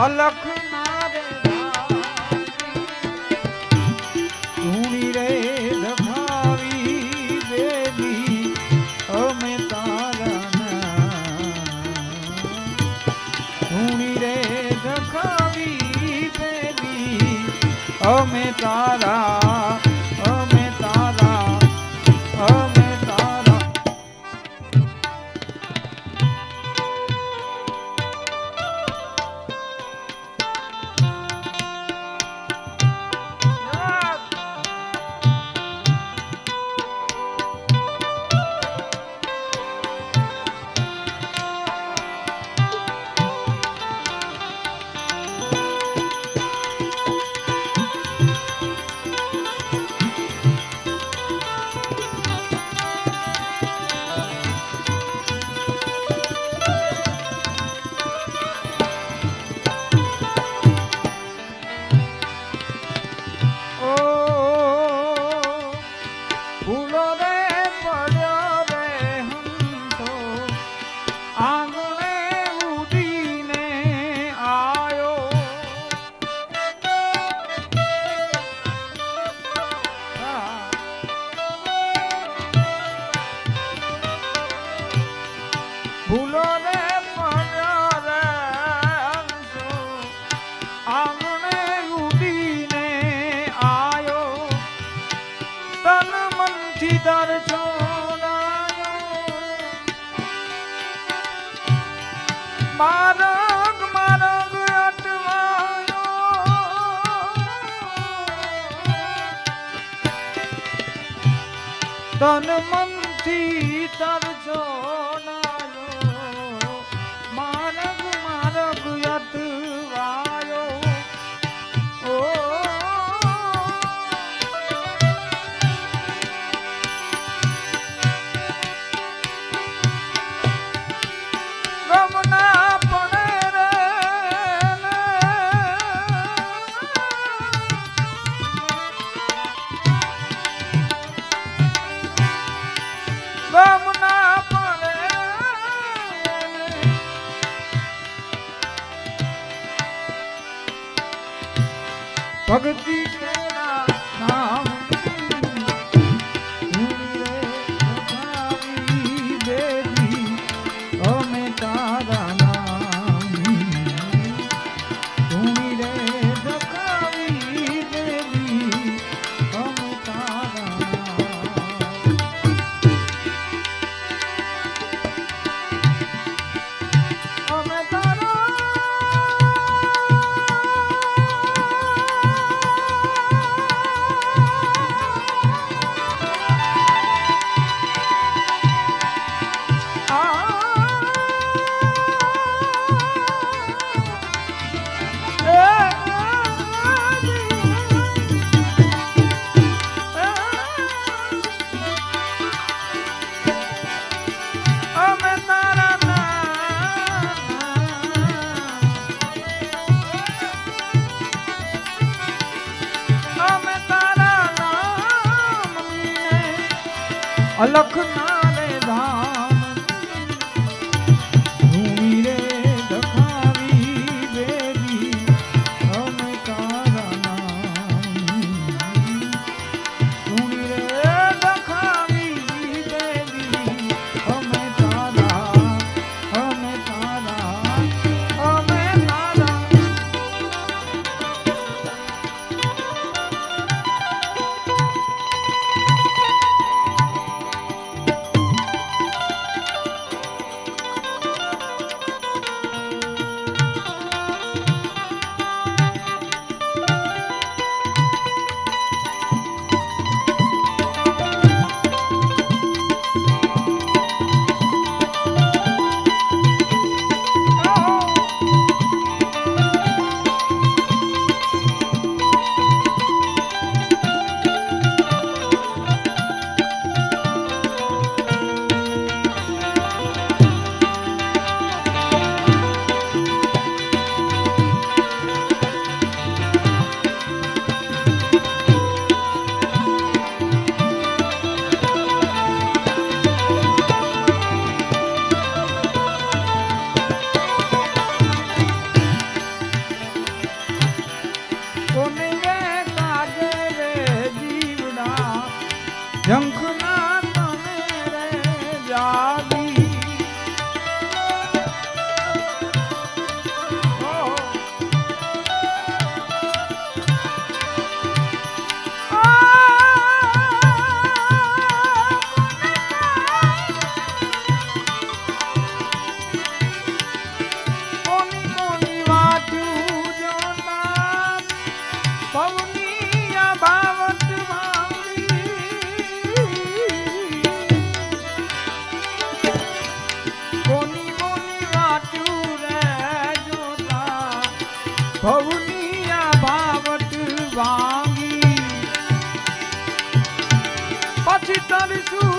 અલખ ધૂણી રે રખાવી બેબી અમે તારા ધૂણી રે રખાવી બેબી અમે તારા ধনমন্ত্রী ભક્તિ અલખના শিকারিসু